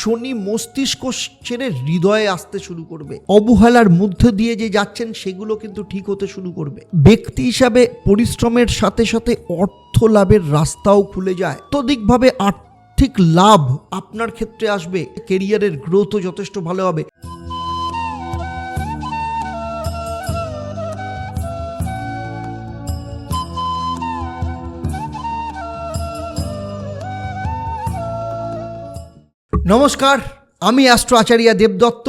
শনি মস্তিষ্ক ছেড়ে হৃদয়ে আসতে শুরু করবে। অবহেলার মধ্য দিয়ে যে যাচ্ছেন, সেগুলো কিন্তু ঠিক হতে শুরু করবে। ব্যক্তি হিসাবে পরিশ্রমের সাথে সাথে অর্থ লাভের রাস্তাও খুলে যায়। তদিকভাবে আর্থিক লাভ আপনার ক্ষেত্রে আসবে। কেরিয়ারের গ্রোথও যথেষ্ট ভালো হবে। নমস্কার, আমি অ্যাস্ট্রো আচার্য দেবদত্ত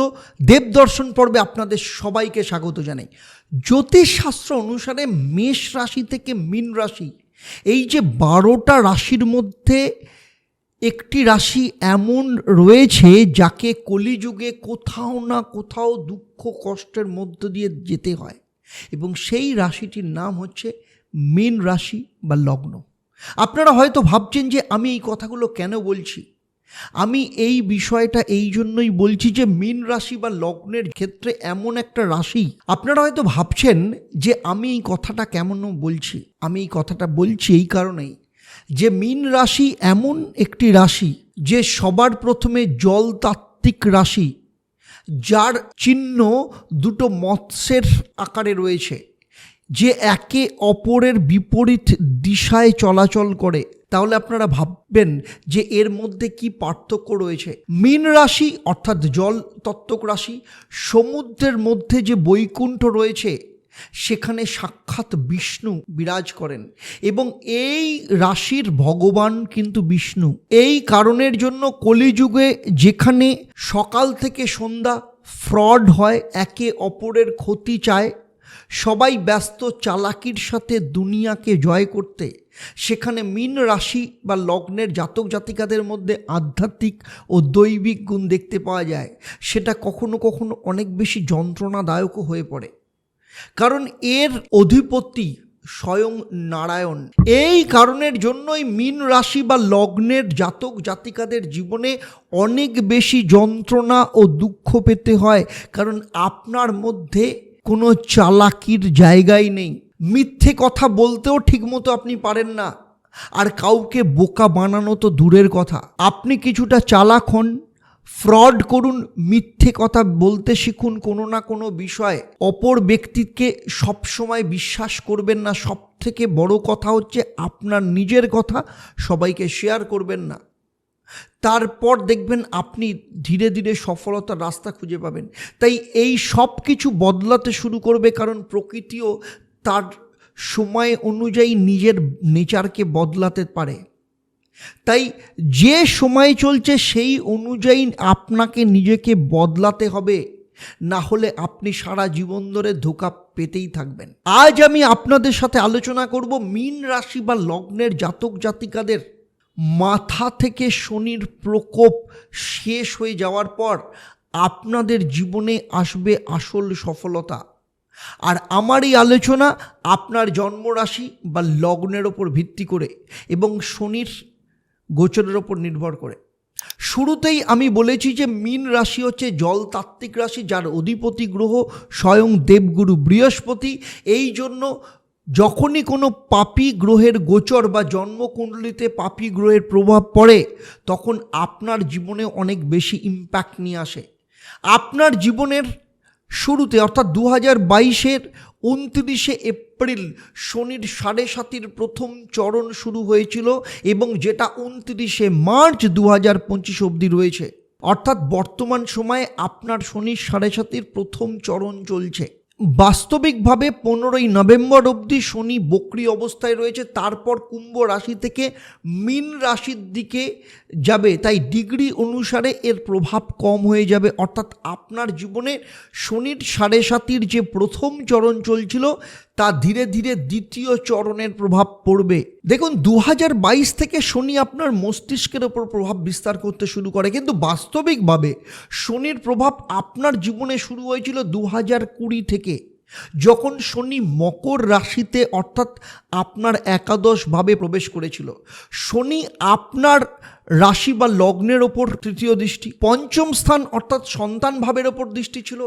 দেবদর্শন পর্বে আপনাদের সবাইকে স্বাগত জানাই। জ্যোতিষশাস্ত্র অনুসারে মেষ রাশি থেকে মীন রাশি, এই যে বারোটা রাশির মধ্যে একটি রাশি এমন রয়েছে যাকে কলিযুগে কোথাও না কোথাও দুঃখ কষ্টের মধ্য দিয়ে যেতে হয় এবং সেই রাশিটির নাম হচ্ছে মীন রাশি বা লগ্ন। আপনারা হয়তো ভাবছেন যে আমি এই কথাগুলো কেন বলছি? আমি এই বিষয়টা এই জন্যই বলছি যে মীন রাশি বা লগ্নের ক্ষেত্রে এমন একটা রাশি, আপনারা হয়তো ভাবছেন যে আমি এই কথাটা কেমন বলছি? আমি এই কথাটা বলছি এই কারণেই যে মীন রাশি এমন একটি রাশি যে সবার প্রথমে জলতাত্ত্বিক রাশি, যার চিহ্ন দুটো মৎস্যের আকারে রয়েছে। যে একে অপরের বিপরীত দিশায় চলাচল করে, তাহলে আপনারা ভাববেন যে এর মধ্যে কি পার্থক্য রয়েছে। মীন রাশি অর্থাৎ জল তত্ত্বক রাশি, সমুদ্রের মধ্যে যে বৈকুণ্ঠ রয়েছে, সেখানে সাক্ষাৎ বিষ্ণু বিরাজ করেন এবং এই রাশির ভগবান কিন্তু বিষ্ণু। এই কারণের জন্য কলিযুগে যেখানে সকাল থেকে সন্ধ্যা ফ্রড হয়, একে অপরের ক্ষতি চায় সবাই ব্যস্ত চালাকির সাথে দুনিয়াকে জয় করতে। সেখানে মীন রাশি বা লগ্নের জাতক জাতিকাদের মধ্যে আধ্যাত্মিক ও দৈবিক গুণ দেখতে পাওয়া যায়। সেটা কখনো কখনো অনেক বেশি যন্ত্রণাদায়কও হয়ে পড়ে। কারণ এর অধিপতি স্বয়ং নারায়ণ। এই কারণের জন্যই মীন রাশি বা লগ্নের জাতক জাতিকাদের জীবনে অনেক বেশি যন্ত্রণা ও দুঃখ পেতে হয়। কারণ আপনার মধ্যে কোনো চালাকির জায়গাই নেই। মিথ্যে কথা বলতেও ঠিকমতো আপনি পারেন না। আর কাউকে বোকা বানানো তো দূরের কথা। আপনি কিছুটা চালাক হন, ফ্রড করুন, মিথ্যে কথা বলতে শিখুন কোনো না কোনো বিষয়ে। অপর ব্যক্তিকে সবসময় বিশ্বাস করবেন না। সব থেকে বড় কথা হচ্ছে আপনার নিজের কথা সবাইকে শেয়ার করবেন না। তারপর দেখবেন আপনি ধীরে ধীরে সফলতার রাস্তা খুঁজে পাবেন। তাই এই সব কিছু বদলাতে শুরু করবে কারণ প্রকৃতিও তার সময় অনুযায়ী নিজের নেচারকে বদলাতে পারে। তাই যে সময় চলছে সেই অনুযায়ী আপনাকে নিজেকে বদলাতে হবে। না হলে আপনি সারা জীবন ধরে ধোকা পেতেই থাকবেন। আজ আমি আপনাদের সাথে আলোচনা করব মীন রাশি বা লগ্নের জাতক জাতিকাদের মাথা থেকে শনির প্রকোপ শেষ হয়ে যাওয়ার পর আপনাদের জীবনে আসবে আসল সফলতা। আর আমার এই আলোচনা আপনার জন্মরাশি বা লগ্নের ওপর ভিত্তি করে এবং শনির গোচরের ওপর নির্ভর করে। শুরুতেই আমি বলেছি যে মীন রাশি হচ্ছে জলতাত্ত্বিক রাশি, যার অধিপতি গ্রহ স্বয়ং দেবগুরু বৃহস্পতি। এই জন্য যখনই কোনো পাপি গ্রহের গোচর বা জন্মকুণ্ডলিতে পাপি গ্রহের প্রভাব পড়ে, তখন আপনার জীবনে অনেক বেশি ইম্প্যাক্ট নিয়ে আসে। আপনার জীবনের শুরুতে, অর্থাৎ দু হাজার বাইশের উনত্রিশে এপ্রিল, শনির সাড়ে সাতির প্রথম চরণ শুরু হয়েছিল এবং যেটা উনত্রিশে মার্চ দু হাজার পঁচিশ অবধি রয়েছে। অর্থাৎ বর্তমান সময়ে আপনার শনির সাড়ে সাতির প্রথম চরণ চলছে। বাস্তবিকভাবে পনেরোই নভেম্বর অবধি শনি বক্রি অবস্থায় রয়েছে, তারপর কুম্ভ রাশি থেকে মীন রাশির দিকে যাবে, তাই ডিগ্রি অনুসারে এর প্রভাব কম হয়ে যাবে। অর্থাৎ আপনার জীবনে শনির সাড়ে সাতির যে প্রথম চরণ চলছিল, তা ধীরে ধীরে দ্বিতীয় চরণের প্রভাব পড়বে। দেখুন দু হাজার বাইশ থেকে শনি আপনার মস্তিষ্কের ওপর প্রভাব বিস্তার করতে শুরু করে, কিন্তু বাস্তবিকভাবে শনির প্রভাব আপনার জীবনে শুরু হয়েছিল দু হাজার কুড়ি থেকে। যখন শনি মকর রাশিতে, অর্থাৎ আপনার একাদশভাবে প্রবেশ করেছিল, শনি আপনার রাশি বা লগ্নের ওপর তৃতীয় দৃষ্টি, পঞ্চম স্থান, অর্থাৎ সন্তান ভাবের ওপর দৃষ্টি ছিল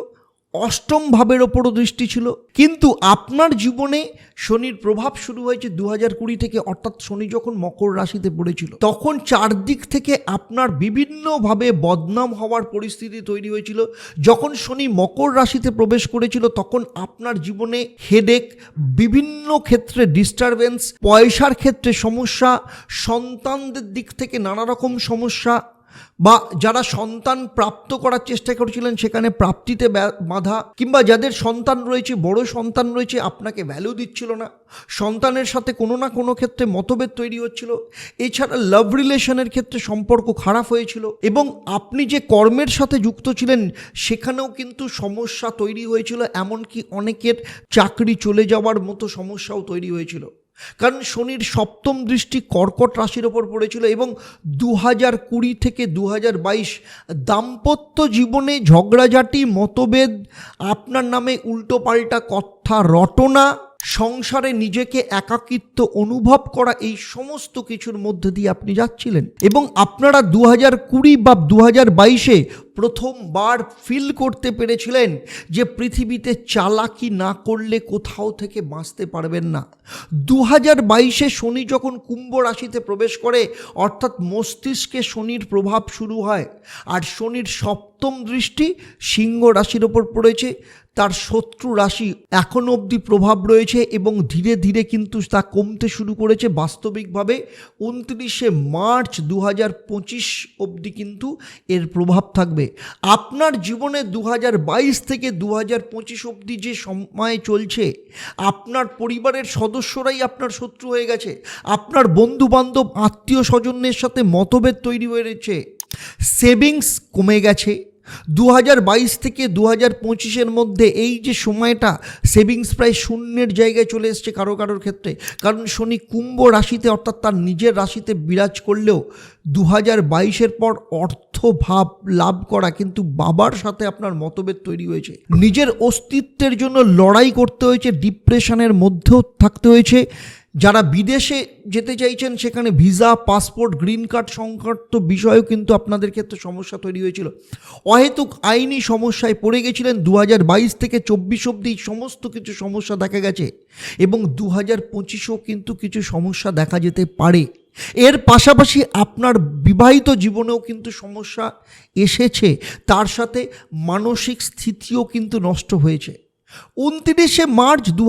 অষ্টম ভাবের ওপরও দৃষ্টি ছিল। কিন্তু আপনার জীবনে শনির প্রভাব শুরু হয়েছে দু হাজার কুড়ি থেকে, অর্থাৎ শনি যখন মকর রাশিতে পড়েছিল, তখন চারদিক থেকে আপনার বিভিন্নভাবে বদনাম হওয়ার পরিস্থিতি তৈরি হয়েছিল। যখন শনি মকর রাশিতে প্রবেশ করেছিল, তখন আপনার জীবনে হেডেক বিভিন্ন ক্ষেত্রে ডিস্টারবেন্স পয়সার ক্ষেত্রে সমস্যা, সন্তানদের দিক থেকে নানা রকম সমস্যা বা যারা সন্তান প্রাপ্ত করার চেষ্টা করেছিলেন, সেখানে প্রাপ্তিতে বাধা, কিংবা যাদের সন্তান রয়েছে, বড় সন্তান রয়েছে, আপনাকে ভ্যালু দিচ্ছিল না। সন্তানের সাথে কোনো না কোনো ক্ষেত্রে মতভেদ তৈরি হচ্ছিল। এছাড়া লাভ রিলেশনের ক্ষেত্রে সম্পর্ক খারাপ হয়েছিল এবং আপনি যে কর্মের সাথে যুক্ত ছিলেন, সেখানেও কিন্তু সমস্যা তৈরি হয়েছিল। এমনকি অনেকের চাকরি চলে যাওয়ার মতো সমস্যাও তৈরি হয়েছিল। কারণ শনির সপ্তম দৃষ্টি কর্কট রাশির ওপর পড়েছিল এবং দু হাজার কুড়ি থেকে দু হাজার বাইশ দাম্পত্য জীবনে ঝগড়াঝাটি, মতভেদ, আপনার নামে উল্টোপাল্টা কথা, রটনা সংসারে নিজেকে একাকিত্ব অনুভব করা এই সমস্ত কিছুর মধ্যে দিয়ে আপনি যাচ্ছিলেন। এবং আপনারা দু হাজার কুড়ি বা দু হাজার বাইশে প্রথমবার ফিল করতে পেরেছিলেন যে পৃথিবীতে চালাকি না করলে কোথাও থেকে বাঁচতে পারবেন না। দু হাজার বাইশে শনি যখন কুম্ভ রাশিতে প্রবেশ করে, অর্থাৎ মস্তিষ্কে শনির প্রভাব শুরু হয়। আর শনির সপ্তম দৃষ্টি সিংহ রাশির ওপর পড়েছে। তার শত্রু রাশি এখনও অবধি প্রভাব রয়েছে এবং ধীরে ধীরে কিন্তু তা কমতে শুরু করেছে বাস্তবিকভাবে উনত্রিশে মার্চ দু হাজার পঁচিশ অবধি কিন্তু এর প্রভাব থাকবে। আপনার জীবনে দু হাজার বাইশ থেকে দু হাজার পঁচিশ অবধি যে সময় চলছে, আপনার পরিবারের সদস্যরাই আপনার শত্রু হয়ে গেছে, আপনার বন্ধু বান্ধব আত্মীয় স্বজনের সাথে মতভেদ তৈরি হয়ে রয়েছে সেভিংস কমে গেছে দু হাজার বাইশ থেকে দু হাজার পঁচিশের মধ্যে এই যে সময়টা সেভিংস প্রায় শূন্যের জায়গায় চলে এসছে কারও কারোর ক্ষেত্রে। কারণ শনি কুম্ভ রাশিতে, অর্থাৎ তার নিজের রাশিতে বিরাজ করলেও দু হাজার বাইশের পর অর্থ ভাব লাভ করা কিন্তু বাবার সাথে আপনার মতভেদ তৈরি হয়েছে। নিজের অস্তিত্বের জন্য লড়াই করতে হয়েছে ডিপ্রেশনের মধ্যেও থাকতে হয়েছে। যারা বিদেশে যেতে চাইছেন, সেখানে ভিসা, পাসপোর্ট, গ্রিন কার্ড সংক্রান্ত বিষয়েও কিন্তু আপনাদের ক্ষেত্রে সমস্যা তৈরি হয়েছিল। অহেতুক আইনি সমস্যায় পড়ে গেছিলেন। দু বাইশ থেকে চব্বিশ অবধি সমস্ত কিছু সমস্যা দেখা গেছে এবং দু হাজার পঁচিশেও কিন্তু কিছু সমস্যা দেখা যেতে পারে। এর পাশাপাশি আপনার বিবাহিত জীবনেও কিন্তু সমস্যা এসেছে। তার সাথে মানসিক স্থিতিও কিন্তু নষ্ট হয়েছে। উনত্রিশে মার্চ দু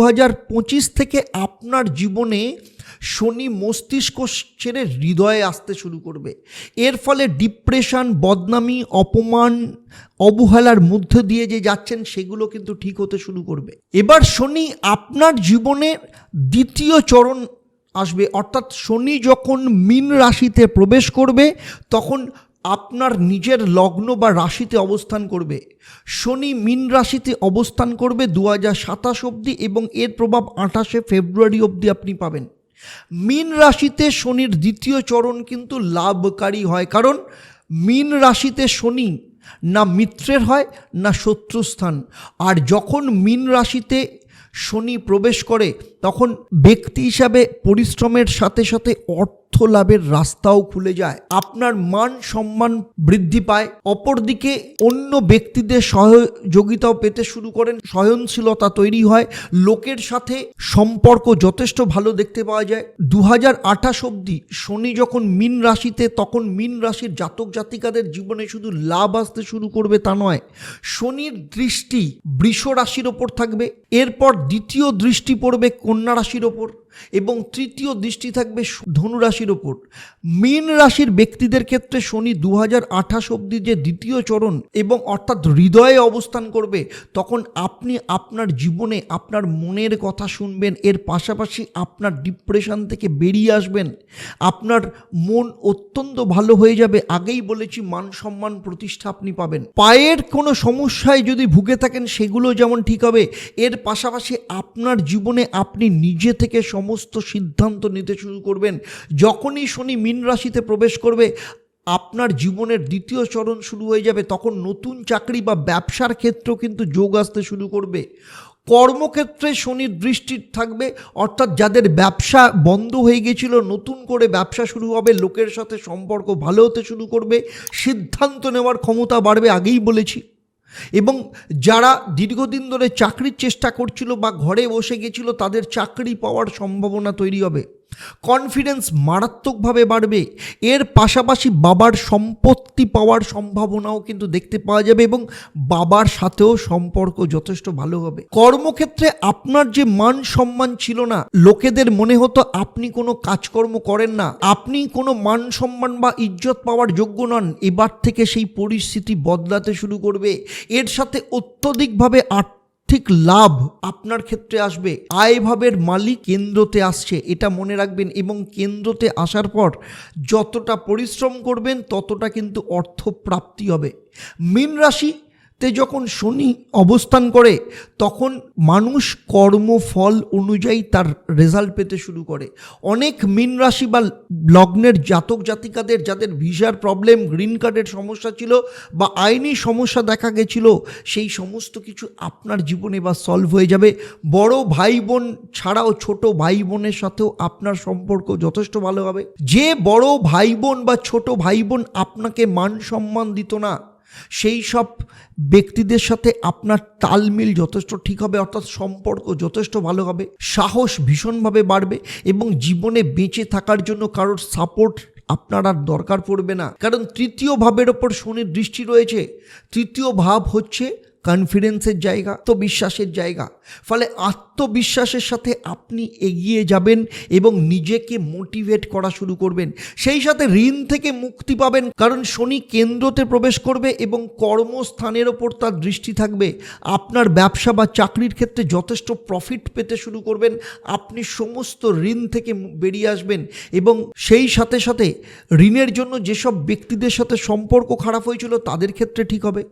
পঁচিশ থেকে আপনার জীবনে শনি মস্তিষ্ক ছেড়ে হৃদয়ে আসতে শুরু করবে। এর ফলে ডিপ্রেশন, বদনামি, অপমান, অবহেলার মধ্যে দিয়ে যে যাচ্ছেন, সেগুলো কিন্তু ঠিক হতে শুরু করবে। এবার শনি আপনার জীবনের দ্বিতীয় চরণ আসবে। অর্থাৎ শনি যখন মীন রাশিতে প্রবেশ করবে, তখন আপনার নিজের লগ্ন বা রাশিতে অবস্থান করবে। শনি মিন রাশিতে অবস্থান করবে দু হাজার সাতাশ অবধি এবং এর প্রভাব আঠাশে ফেব্রুয়ারি অবধি আপনি পাবেন। মিন রাশিতে শনির দ্বিতীয় চরণ কিন্তু লাভকারী হয়। কারণ মিন রাশিতে শনি না মিত্রের হয়, না শত্রুস্থান। আর যখন মিন রাশিতে শনি প্রবেশ করে, তখন ব্যক্তি হিসাবে পরিশ্রমের সাথে সাথে অর্থ লাভের রাস্তাও খুলে যায়। আপনার মান সম্মান বৃদ্ধি পায়। অপরদিকে অন্য ব্যক্তিদের সহযোগিতাও পেতে শুরু করেন। সহনশীলতা তৈরি হয়। লোকের সাথে সম্পর্ক যথেষ্ট ভালো দেখতে পাওয়া যায়। দু হাজার আঠাশ অবধি শনি যখন মিন রাশিতে, তখন মিন রাশির জাতক জাতিকাদের জীবনে শুধু লাভ আসতে শুরু করবে তা নয়। শনির দৃষ্টি বৃষ রাশির ওপর থাকবে। এরপর দ্বিতীয় দৃষ্টি পড়বে কন্যা রাশির ওপর। এবং তৃতীয় দৃষ্টি থাকবে ধনু রাশির ওপর মীন রাশির ব্যক্তিদের ক্ষেত্রে শনি দু হাজার আঠাশ অব্দি যে দ্বিতীয় চরণ এবং অর্থাৎ হৃদয়ে অবস্থান করবে, তখন আপনি আপনার জীবনে আপনার মনের কথা শুনবেন, এর পাশাপাশি আপনার ডিপ্রেশন থেকে বেরিয়ে আসবেন। আপনার মন অত্যন্ত ভালো হয়ে যাবে, আগেই বলেছি মান সম্মান প্রতিষ্ঠা আপনি পাবেন। পায়ের কোনো সমস্যায় যদি ভুগে থাকেন, সেগুলো যেমন ঠিক হবে, এর পাশাপাশি আপনার জীবনে আপনি নিজে থেকে সমস্ত সিদ্ধান্ত নিতে শুরু করবেন। যখনই শনি মীন রাশিতে প্রবেশ করবে, আপনার জীবনের দ্বিতীয় চরণ শুরু হয়ে যাবে। তখন নতুন চাকরি বা ব্যবসার ক্ষেত্রেও কিন্তু যোগ আসতে শুরু করবে। কর্মক্ষেত্রে শনির দৃষ্টি থাকবে, অর্থাৎ যাদের ব্যবসা বন্ধ হয়ে গেছিল, নতুন করে ব্যবসা শুরু হবে, লোকের সাথে সম্পর্ক ভালো হতে শুরু করবে, সিদ্ধান্ত নেওয়ার ক্ষমতা বাড়বে, আগেই বলেছি। এবং যারা দীর্ঘদিন ধরে চাকরির চেষ্টা করছিল বা ঘরে বসে গেছিল, তাদের চাকরি পাওয়ার সম্ভাবনা তৈরি হবে। কনফিডেন্স মারাত্মকভাবে বাড়বে। এর পাশাপাশি বাবার সম্পত্তি পাওয়ার সম্ভাবনাও কিন্তু দেখতে পাওয়া যাবে এবং বাবার সাথেও সম্পর্ক যথেষ্ট ভালো হবে। কর্মক্ষেত্রে আপনার যে মান সম্মান ছিল না, লোকেদের মনে হতো আপনি কোনো কাজকর্ম করেন না। আপনি কোনো মান সম্মান বা ইজ্জত পাওয়ার যোগ্য নন। এবার থেকে সেই পরিস্থিতি বদলাতে শুরু করবে। এর সাথে অত্যধিকভাবে আর্থিক লাভ আপনার ক্ষেত্রে আসবে। আয়ভাবের মালিক কেন্দ্রতে আসছে, এটা মনে রাখবেন এবং কেন্দ্রতে আসার পর যতটা পরিশ্রম করবেন ততটা কিন্তু অর্থ প্রাপ্তি হবে। মীন রাশিতে যখন শনি অবস্থান করে, তখন মানুষ কর্মফল অনুযায়ী তার রেজাল্ট পেতে শুরু করে। অনেক মীন রাশি বা লগ্নের জাতক জাতিকাদের যাদের ভিসার প্রবলেম গ্রিন কার্ডের সমস্যা ছিল বা আইনি সমস্যা দেখা গেছিল, সেই সমস্ত কিছু আপনার জীবনে বা সলভ হয়ে যাবে। বড় ভাই বোন ছাড়াও ছোট ভাই বোনের সাথেও আপনার সম্পর্ক যথেষ্ট ভালো হবে। যে বড় ভাই বোন বা ছোট ভাই বোন আপনাকে মান সম্মান দিত না সেই সব ব্যক্তিদের সাথে আপনার তালমিল যথেষ্ট ঠিক হবে, অর্থাৎ সম্পর্ক যথেষ্ট ভালো হবে, সাহস ভীষণভাবে বাড়বে এবং জীবনে বেঁচে থাকার জন্য কারোর সাপোর্ট আপনার আর দরকার পড়বে না। কারণ তৃতীয় ভাবের ওপর শনির দৃষ্টি রয়েছে। তৃতীয় ভাব হচ্ছে কনফিডেন্সের জায়গা তো বিশ্বাসের জায়গা। ফলে আত্মবিশ্বাসের সাথে আপনি এগিয়ে যাবেন এবং নিজেকে মোটিভেট করা শুরু করবেন। সেই সাথে ঋণ থেকে মুক্তি পাবেন, কারণ শনি কেন্দ্রতে প্রবেশ করবে এবং কর্মস্থানের ওপর তার দৃষ্টি থাকবে। আপনার ব্যবসা বা চাকরির ক্ষেত্রে যথেষ্ট প্রফিট পেতে শুরু করবেন, আপনি সমস্ত ঋণ থেকে বেরিয়ে আসবেন এবং সেই সাথে সাথে ঋণের জন্য যেসব ব্যক্তিদের সাথে সম্পর্ক খারাপ হয়েছিল তাদের ক্ষেত্রে ঠিক হবে।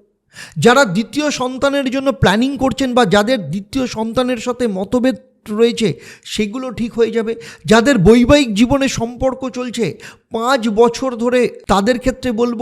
যারা দ্বিতীয় সন্তানের জন্য প্ল্যানিং করছেন বা যাদের দ্বিতীয় সন্তানের সাথে মতভেদ রয়েছে, সেগুলো ঠিক হয়ে যাবে। যাদের বৈবাহিক জীবনে সম্পর্ক চলছে, পাঁচ বছর ধরে তাদের ক্ষেত্রে বলব,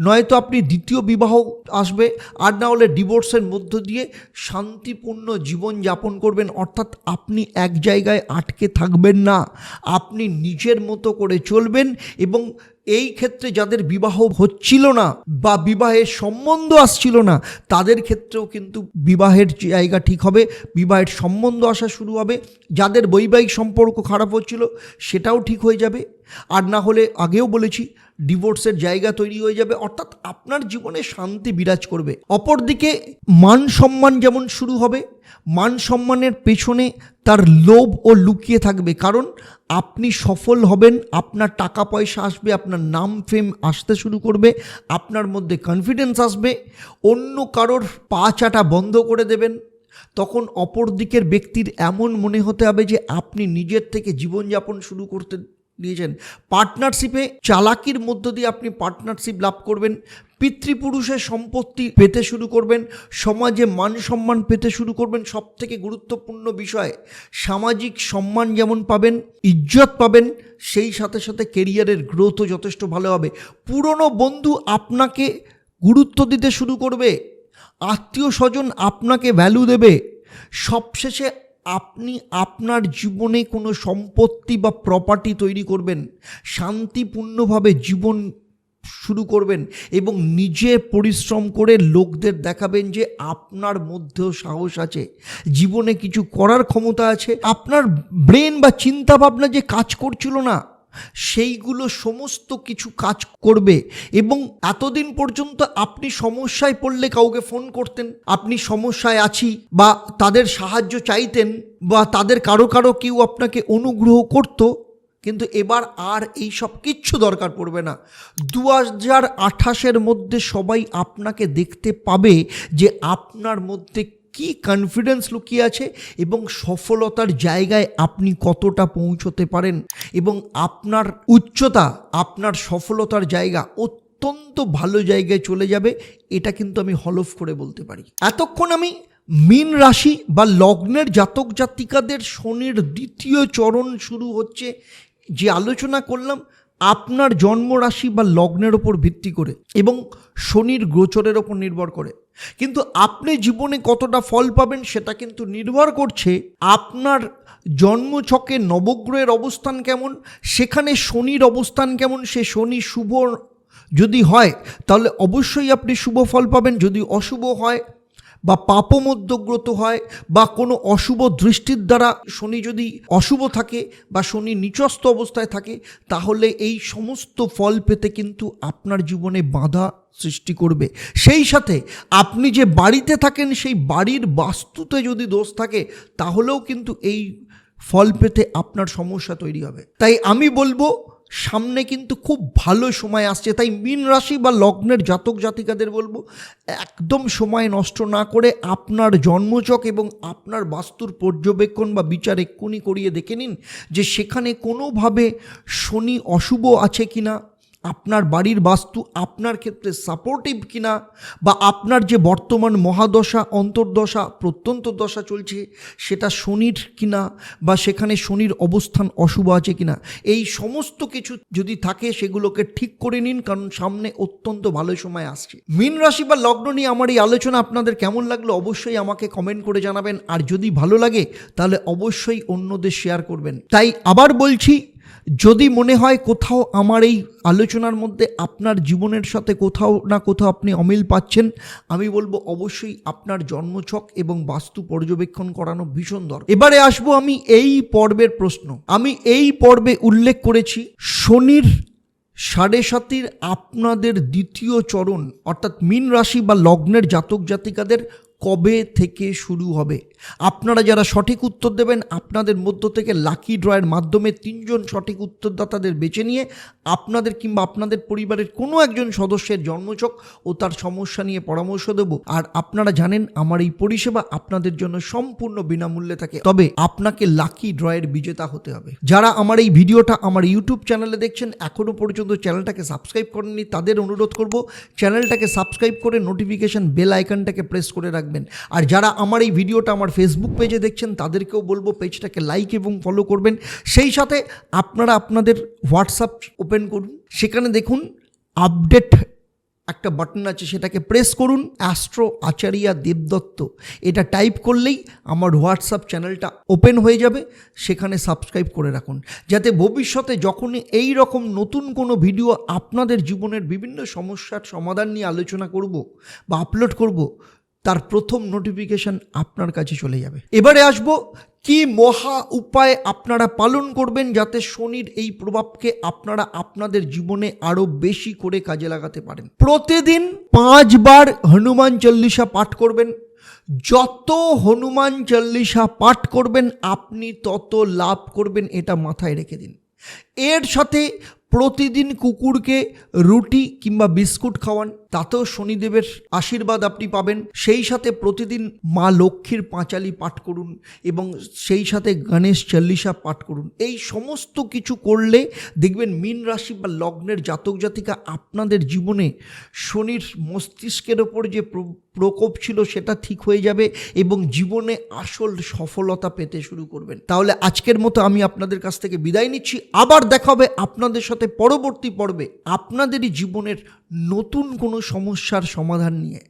নয়তো আপনি দ্বিতীয় বিবাহ আসবে, আর না হলে ডিভোর্সের মধ্য দিয়ে শান্তিপূর্ণ জীবন যাপন করবেন। অর্থাৎ আপনি এক জায়গায় আটকে থাকবেন না। আপনি নিজের মতো করে চলবেন এবং এই ক্ষেত্রে যাদের বিবাহ হচ্ছিল না বা বিবাহের সম্বন্ধ আসছিল না, তাদের ক্ষেত্রেও কিন্তু বিবাহের জায়গা ঠিক হবে, বিবাহের সম্বন্ধ আসা শুরু হবে। যাদের বৈবাহিক সম্পর্ক খারাপ হচ্ছিল, সেটাও ঠিক হয়ে যাবে। আর না হলে আগেও বলেছি ডিভোর্সের জায়গা তৈরি হয়ে যাবে, অর্থাৎ আপনার জীবনে শান্তি বিরাজ করবে। অপরদিকে মান সম্মান যেমন শুরু হবে, মান সম্মানের পেছনে তার লোভ ও লুকিয়ে থাকবে, কারণ আপনি সফল হবেন, আপনার টাকা পয়সা আসবে, আপনার নাম ফেম আসতে শুরু করবে, আপনার মধ্যে কনফিডেন্স আসবে, অন্য কারোর পা চাটা বন্ধ করে দেবেন। তখন অপর দিকের ব্যক্তির এমন মনে হতে হবে যে, আপনি নিজের থেকে জীবনযাপন শুরু করতে দিয়েছেন। পার্টনারশিপে চালাকির মধ্য দিয়ে আপনি পার্টনারশিপ লাভ করবেন, পিতৃপুরুষের সম্পত্তি পেতে শুরু করবেন, সমাজে মান সম্মান পেতে শুরু করবেন। সব থেকে গুরুত্বপূর্ণ বিষয়, সামাজিক সম্মান যেমন পাবেন, ইজ্জত পাবেন, সেই সাথে সাথে কেরিয়ারের গ্রোথও যথেষ্ট ভালো হবে। পুরনো বন্ধু আপনাকে গুরুত্ব দিতে শুরু করবে, আত্মীয় স্বজন আপনাকে ভ্যালু দেবে। সবশেষে আপনি আপনার জীবনে কোনো সম্পত্তি বা প্রপার্টি তৈরি করবেন, শান্তিপূর্ণভাবে জীবন শুরু করবেন এবং নিজে পরিশ্রম করে লোকদের দেখাবেন যে আপনার মধ্যেও সাহস আছে, জীবনে কিছু করার ক্ষমতা আছে। আপনার ব্রেন বা চিন্তা ভাবনা যে কাজ করছিল না সেইগুলো সমস্ত কিছু কাজ করবে এবং এতদিন পর্যন্ত আপনি সমস্যায় পড়লে কাউকে ফোন করতেন, আপনি সমস্যায় আছি বা তাদের সাহায্য চাইতেন বা তাদের কারও কারও কেউ আপনাকে অনুগ্রহ করতো, কিন্তু এবার আর এই সব কিচ্ছু দরকার পড়বে না। দু হাজার আঠাশের মধ্যে সবাই আপনাকে দেখতে পাবে যে আপনার মধ্যে কি কনফিডেন্স লুকিয়ে আছে এবং সফলতার জায়গায় আপনি কতটা পৌঁছতে পারেন এবং আপনার উচ্চতা, আপনার সফলতার জায়গা অত্যন্ত ভালো জায়গায় চলে যাবে, এটা কিন্তু আমি হলফ করে বলতে পারি। এতক্ষণ আমি মীন রাশি বা লগ্নের জাতক জাতিকাদের শনির দ্বিতীয় চরণ শুরু হচ্ছে, যে আলোচনা করলাম, আপনার জন্মরাশি বা লগ্নের ওপর ভিত্তি করে এবং শনির গোচরের ওপর নির্ভর করে। কিন্তু আপনি জীবনে কতটা ফল পাবেন সেটা কিন্তু নির্ভর করছে আপনার জন্মছকে নবগ্রহের অবস্থান কেমন, সেখানে শনির অবস্থান কেমন, সে শনি শুভ যদি হয়, তাহলে অবশ্যই আপনি শুভ ফল পাবেন, যদি অশুভ হয় বা পাপমধ্যগ্রত হয় বা কোনো অশুভ দৃষ্টির দ্বারা শনি যদি অশুভ থাকে বা শনি নিচস্থ অবস্থায় থাকে, তাহলে এই সমস্ত ফল পেতে কিন্তু আপনার জীবনে বাধা সৃষ্টি করবে। সেই সাথে আপনি যে বাড়িতে থাকেন, সেই বাড়ির বাস্তুতে যদি দোষ থাকে, তাহলেও কিন্তু এই ফল পেতে আপনার সমস্যা তৈরি হবে। তাই আমি বলব সামনে কিন্তু খুব ভালো সময় আসছে। তাই মীন রাশি বা লগ্নের জাতক জাতিকাদের বলব, একদম সময় নষ্ট না করে আপনার জন্মচক এবং আপনার বাস্তুর পর্যবেক্ষণ বা বিচার এক্ষুনি করিয়ে দেখে নিন যে সেখানে কোনোভাবে শনি অশুভ আছে কিনা। আপনার বাড়ির বাস্তু আপনার ক্ষেত্রে সাপোর্টিভ কিনা বা আপনার যে বর্তমান মহাদশা, অন্তর্দশা, প্রত্যন্ত দশা চলছে, সেটা শনির কিনা বা সেখানে শনির অবস্থান অশুভ আছে কিনা, এই সমস্ত কিছু যদি থাকে সেগুলোকে ঠিক করে নিন, কারণ সামনে অত্যন্ত ভালো সময় আসছে। মীন রাশি বা লগ্ন নিয়ে আমার এই আলোচনা আপনাদের কেমন লাগল অবশ্যই আমাকে কমেন্ট করে জানাবেন, আর যদি ভালো লাগে তাহলে অবশ্যই অন্যদের শেয়ার করবেন। তাই আবার বলছি যদি মনে হয় কোথাও আমার এই আলোচনার মধ্যে আপনার জীবনের সাথে কোথাও না কোথাও আপনি অমিল পাচ্ছেন, আমি বলব অবশ্যই আপনার জন্মছক এবং বাস্তু পর্যবেক্ষণ করানো ভীষণ দরকার। এবারে আসব আমি এই পর্বের প্রশ্ন। আমি এই পর্বে উল্লেখ করেছি শনির সাড়ে সাতির আপনাদের দ্বিতীয় চরণ, অর্থাৎ মীন রাশি বা লগ্নের জাতক জাতিকাদের কবে থেকে শুরু হবে? আপনারা যারা সঠিক উত্তর দেবেন, আপনাদের মধ্য থেকে লাকি ড্রয়ের মাধ্যমে তিনজন সঠিক উত্তরদাতাদের বেছে নিয়ে আপনাদের কিংবা আপনাদের পরিবারের কোনো একজন সদস্যের জন্মচক ও তার সমস্যা নিয়ে পরামর্শ দেব। আর আপনারা জানেন, আমার এই পরিষেবা আপনাদের জন্য সম্পূর্ণ বিনামূল্যে থাকে। তবে আপনাকে লাকি ড্রয়ের বিজেতা হতে হবে। যারা আমার এই ভিডিওটা আমার ইউটিউব চ্যানেলে দেখছেন এখনও পর্যন্ত চ্যানেলটাকে সাবস্ক্রাইব করেননি, তাদের অনুরোধ করব চ্যানেলটাকে সাবস্ক্রাইব করে নোটিফিকেশন বেল আইকনটাকে প্রেস করে রাখবেন। আর যারা আমার এই ভিডিওটা আমার ফেসবুক পেজে দেখছেন, তাদেরকেও বলব পেজটাকে লাইক এবং ফলো করবেন। সেই সাথে আপনারা আপনাদের হোয়াটসঅ্যাপ ওপেন করুন। সেখানে দেখুন আপডেট একটা বাটন আছে, সেটাকে প্রেস করুন। অ্যাস্ট্রো আচারিয়া দেবদত্ত এটা টাইপ করলেই আমার হোয়াটসঅ্যাপ চ্যানেলটা ওপেন হয়ে যাবে। সেখানে সাবস্ক্রাইব করে রাখুন। যাতে ভবিষ্যতে যখনই এই রকম নতুন কোনো ভিডিও আপনাদের জীবনের বিভিন্ন সমস্যার সমাধান নিয়ে আলোচনা করব বা আপলোড করব তার প্রথম নোটিফিকেশন আপনার কাছে চলে যাবে। এবারে আসব, কি মহা উপায় আপনারা পালন করবেন যাতে শনির এই প্রভাবকে আপনারা আপনাদের জীবনে আরও বেশি করে কাজে লাগাতে পারেন? প্রতিদিন পাঁচবার হনুমান চল্লিশা পাঠ করবেন। যত হনুমান চল্লিশা পাঠ করবেন, আপনি তত লাভ করবেন, এটা মাথায় রেখে দিন। এর সাথে প্রতিদিন কুকুরকে রুটি কিংবা বিস্কুট খাওয়ান, তাতেও শনিদেবের আশীর্বাদ আপনি পাবেন। সেই সাথে প্রতিদিন মা লক্ষ্মীর পাঁচালি পাঠ করুন এবং সেই সাথে গণেশ চল্লিশা পাঠ করুন। এই সমস্ত কিছু করলে দেখবেন মীন রাশি বা লগ্নের জাতক জাতিকা আপনাদের জীবনে শনির মস্তিষ্কের ওপর যে প্রকোপ ছিল সেটা ঠিক হয়ে যাবে এবং জীবনে আসল সফলতা পেতে শুরু করবেন। তাহলে আজকের মতো আমি আপনাদের কাছ থেকে বিদায় নিচ্ছি। আবার দেখা হবে আপনাদের সাথে পরবর্তী পর্বে আপনাদেরই জীবনের নতুন কোনো সমস্যার সমাধান নিয়ে।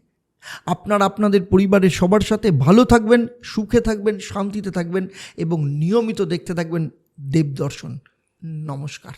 আপনার আপনাদের পরিবারের সবার সাথে ভালো থাকবেন, সুখে থাকবেন, শান্তিতে থাকবেন এবং নিয়মিত দেখতে থাকবেন দেবদর্শন। নমস্কার।